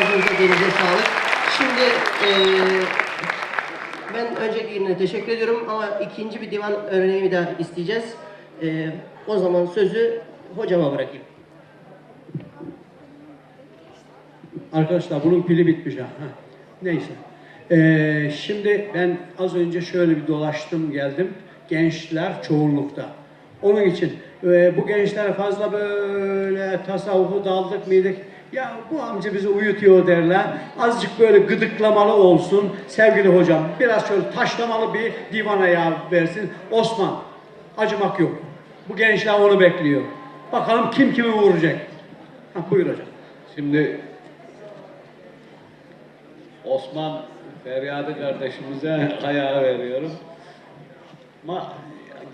Ağzınıza denize sağlık. Şimdi eee ben önceki teşekkür ediyorum ama ikinci bir divan örneği daha isteyeceğiz. Eee, o zaman sözü hocama bırakayım. Arkadaşlar bunun pili bitmiş ha. Heh. Neyse. Ee, şimdi ben az önce şöyle bir dolaştım geldim. Gençler çoğunlukta. Onun için e, bu gençler fazla böyle tasavvufu daldık mıydık? Ya bu amca bizi uyutuyor derler. Azıcık böyle gıdıklamalı olsun sevgili hocam. Biraz şöyle taşlamalı bir divan ayağı versin. Osman acımak yok. Bu gençler onu bekliyor. Bakalım kim kimi vuracak. Ha, buyur hocam. Şimdi Osman Feryadı kardeşimize ayağı veriyorum. Ama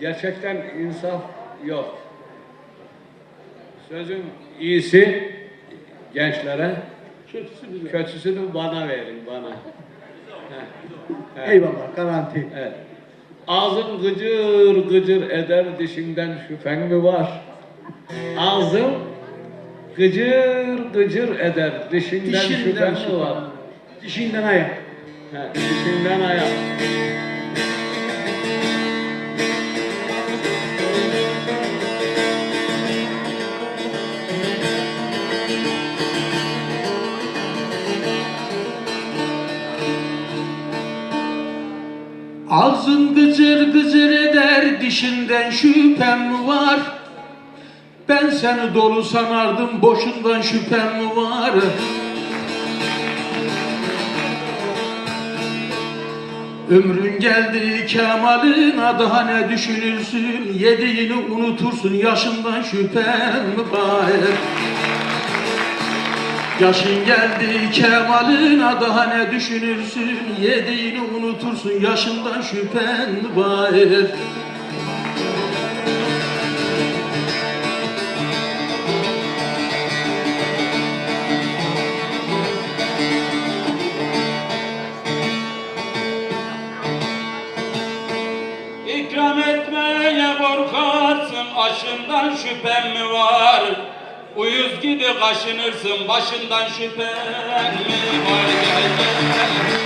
gerçekten insaf yok. Sözün iyisi gençlere, kötüsünü bana verin, bana. Evet. Eyvallah garanti. Evet. Ağzın gıcır gıcır eder dişinden şüphen mi var? Ağzın gıcır gıcır eder dişinden, şüphen mi var? Dişinden ayak. He, dişinden ayak. Ağzın gıcır gıcır eder dişinden şüphem mi var? Ben seni dolu sanardım boşundan şüphem mi var? Ömrün geldi kemalına daha ne düşünürsün Yediğini unutursun yaşından şüphen mi var? Yaşın geldi kemalına daha ne düşünürsün Yediğini unutursun yaşından şüphen var İkram etmeye korkarsın, aşından şüphen mi var? Uyuz gibi kaşınırsın, başından şüphen mi var? Gel gel.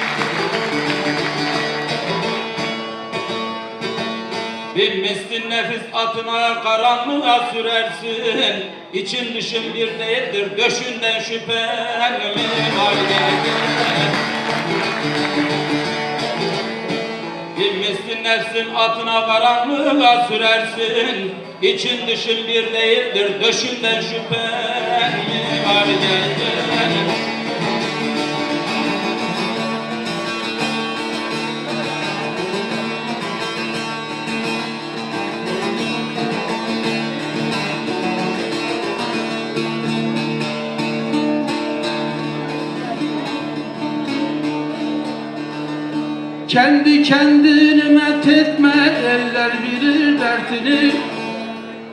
Binmişsin nefis atına karanlığa sürersin İçin dışın bir değildir döşünden şüphen mi var gel gel. Binmişsin nefsin atına karanlığa sürersin İçin dışın bir değildir döşünden şüphen mi var gel Kendi kendini met etme eller bilir dertini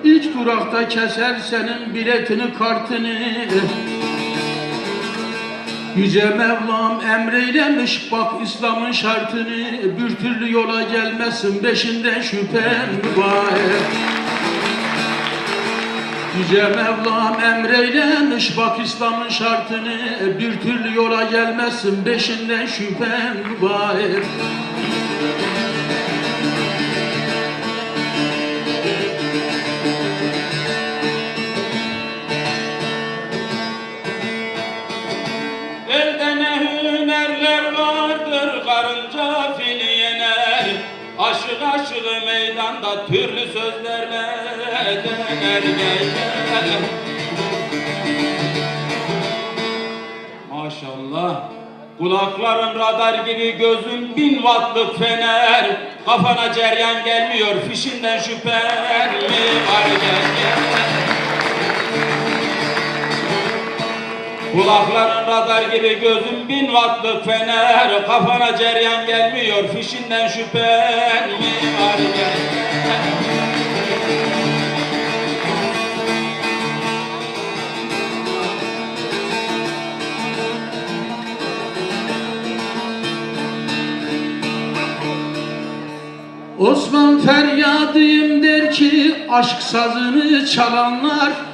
İç durakta keser senin biletini kartını. Yüce Mevlam emreylemiş bak İslam'ın şartını. Bir türlü yola gelmesin beşinden şüphen var. Yüce Mevlam emreylemiş bak İslam'ın şartını. Bir türlü yola gelmesin beşinden şüphen var Aşığı meydanda türlü sözlerle döner gel gel Maşallah Kulakların radar gibi gözün bin wattlık fener. Kafana ceryan gelmiyor fişinden şüphen mi var? Gel gel Kulakların radar gibi gözün bin wattlık fener Kafana ceryan gelmiyor fişinden şüphen mi var gel gel. Osman feryadıyım der ki aşk sazını çalanlar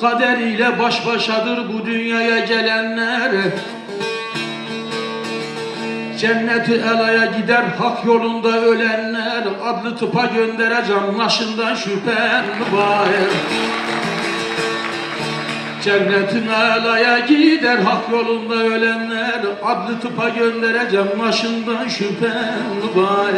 Kaderiyle baş başadır bu dünyaya gelenler. Cenneti elaya gider hak yolunda ölenler. Adlı tıpa göndereceğim naşından şüphen var. Cennetin elaya gider hak yolunda ölenler. Adlı tıpa göndereceğim naşından şüphen var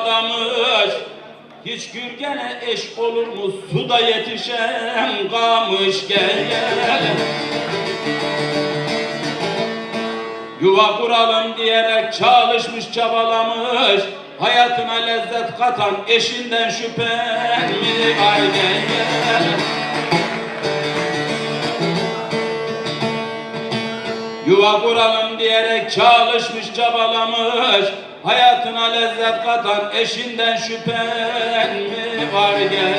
adamış Hiç gürgene eş olur mu? Suda yetişen kamış. Gel gel. Yuva kuralım diyerek çalışmış çabalamış. Hayatına lezzet katan eşinden şüphen mi var? Gel gel. Yuva kuralım diyerek çalışmış çabalamış Hayatına lezzet katan eşinden şüphen mi var gel